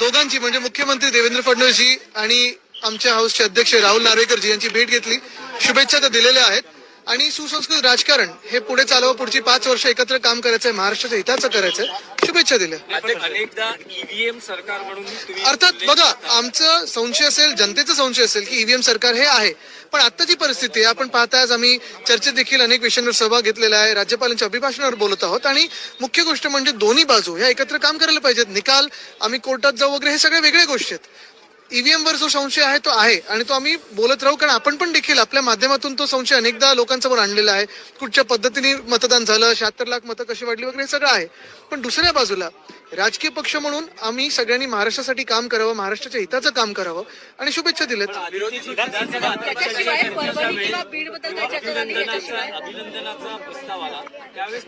दोघांची म्हणजे मुख्यमंत्री देवेंद्र फडणवीसजी आणि आमच्या हाऊसचे अध्यक्ष राहुल नार्वेकरजी यांची भेट घेतली. शुभेच्छा तर दिलेल्या आहेत. आणि सुसंस्कृत राजकारण हे पुढे चालवं पुढची पाच वर्ष एकत्र काम करायचंय महाराष्ट्राच्या हिताचं करायचंय. शुभेच्छा दिल्या. पण अनेकदा ईव्हीएम सरकार म्हणून तुम्ही अर्थात बघा आमचं संशय असेल जनतेचा संशय असेल की ईव्हीएम सरकार हे आहे. पण आत्ताची परिस्थिती आहे आपण पाहता आज आम्ही चर्चेत देखील अनेक विषयांवर सहभाग घेतलेला आहे. राज्यपालांच्या अभिभाषणावर बोलत आहोत. आणि मुख्य गोष्ट म्हणजे दोन्ही बाजू ह्या एकत्र काम करायला पाहिजेत. निकाल आम्ही कोर्टात जाऊ वगैरे हे सगळे वेगळ्या गोष्टी आहेत. ईव्हीएम वर जो संशय आहे तो आहे आणि तो आम्ही बोलत राहू कारण आपण पण देखील आपल्या माध्यमातून तो संशय अनेकदा लोकांसमोर आणलेला आहे. कुठच्या पद्धतीने मतदान झालं शहात्तर लाख मतं कशी वाढली वगैरे हे सगळं आहे. पण दुसऱ्या बाजूला राजकीय पक्ष म्हणून आम्ही सगळ्यांनी महाराष्ट्रासाठी काम करावं महाराष्ट्राच्या हिताचं काम करावं आणि शुभेच्छा दिल्यात.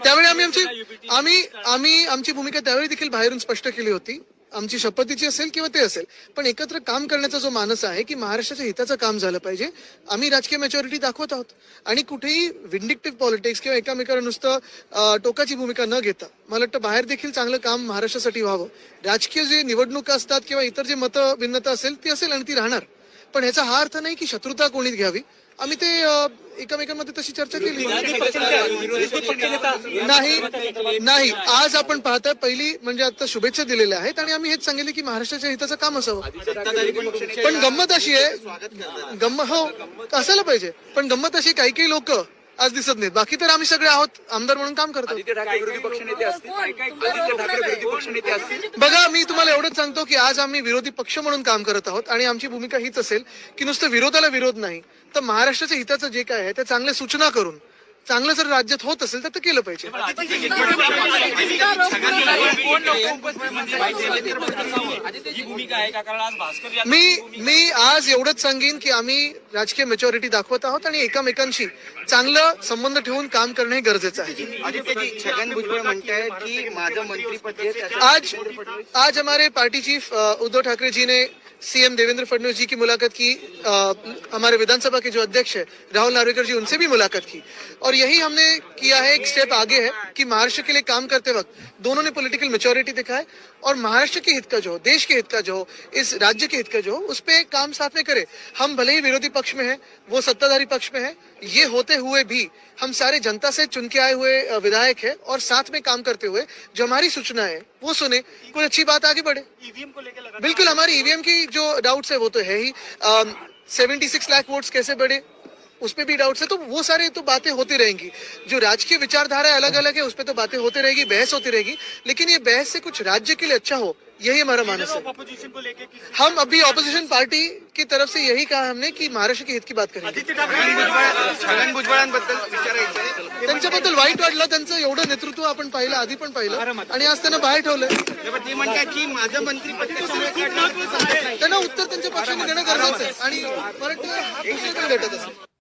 त्यावेळी आम्ही आमची आम्ही आम्ही आमची भूमिका त्यावेळी देखील बाहेरून स्पष्ट केली होती. आमची शपथीची असेल किंवा ते असेल पण एकत्र काम करण्याचा जो मानस आहे की महाराष्ट्राच्या हिताचं काम झालं पाहिजे आम्ही राजकीय मॅच्युरिटी दाखवत आहोत. आणि कुठेही विंडिक्टिव्ह पॉलिटिक्स किंवा एकामेकाला नुसतं टोकाची भूमिका न घेता मला वाटतं बाहेर देखील चांगलं काम महाराष्ट्रासाठी व्हावं. राजकीय जे निवडणुका असतात किंवा इतर जे मतभिन्नता असेल ती असेल आणि ती राहणार. पण ह्याचा हा अर्थ नाही की शत्रुता कोणीच घ्यावी. आम्ही ते एकमेकांमध्ये तशी चर्चा केली. नाही नाही. आज आपण पाहताय पहिली म्हणजे आता शुभेच्छा दिलेल्या आहेत आणि आम्ही हेच सांगितले की महाराष्ट्राच्या हिताचं काम असावं. पण गंमत अशी आहे गंम हो असायला पाहिजे. पण गंमत अशी काही काही लोक आज दिसत नाहीत बाकी तर आम्ही सगळे आहोत आमदार म्हणून काम करतो आदित्य ठाकरे विरोधी पक्षनेते असतील आदित्य ठाकरे विरोधी पक्षनेते असतील बघा मी तुम्हाला एवढंच सांगतो की आज आम्ही विरोधी पक्ष म्हणून काम करत आहोत आणि आमची भूमिका हीच असेल की नुसतं विरोधाला विरोध नाही तर महाराष्ट्राच्या हिताचं जे काय आहे ते चांगल्या सूचना करून चांगलं जर राज्यात होत असेल तर ते केलं पाहिजे भूमिका आहे का? कारण आज भास्कर यांनी मी मी आज एवढंच सांगेन की आम्ही राजकीय मेच्युरिटी दाखवत आहोत आणि एकमेकांशी चांगलं संबंध ठेवून काम करणं हे गरजेचं आहे. आदित्यजी छगन भुजबळ म्हणताय की माझं मंत्रीपद जे आहे त्याचं- आज आज हमारे पार्टी चीफ उद्धव ठाकरे जी ने सीएम देवेंद्र फडणवीस जी की मुलाकात की हमारे विधानसभा के जो अध्यक्ष है राहुल नार्वेकर जी उनसे भी मुलाकात की। और यही हमने किया है एक स्टेप आगे है कि महाराष्ट्र के लिए काम करते वक्त दोनों ने पॉलिटिकल मेच्योरिटी दिखाए और महाराष्ट्र के हित का जो हो देश के हित का जो हो इस राज्य के हित का जो हो उस पे काम साथ में करे। हम भले ही विरोधी पक्ष में है वो सत्ताधारी पक्ष में है ये होते हुए भी हम सारे जनता से चुन के आए हुए विधायक है और साथ में काम करते हुए जो हमारी सूचना है वो सुने कोई अच्छी बात आगे बढ़े। ईवीएम को लेकर बिल्कुल हमारी ईवीएम की जो डाउट्स है वो तो है ही सेवेंटी सिक्स लाख वोट्स कैसे बढ़े? उस पे भी डाउट्स है तो वो सारे तो बातें होती रहेंगी। जो राजकीय विचारधारा अलग अलग है उस पे तो बातें होती रहेगी बहस होती रहेगी। लेकिन ये बहस से कुछ राज्य के लिए अच्छा हो यही हमारा मानस है। हम अभी ऑपोजिशन पार्टी की तरफ से यही कहा हमने कि महाराष्ट्र के हित की बात करेंगे. त्यांच्याबद्दल वाईट वाटलं त्यांचं एवढं नेतृत्व आपण पाहिलं आधी पण पाहिलं. आणि आज त्यांना बाहेर ठेवलं तेव्हा ते म्हणतात की माझं काढलं. त्यांना उत्तर त्यांच्या पक्षाने देणं गरजेचं आहे. आणि परत हा प्रश्न भेटत असेल.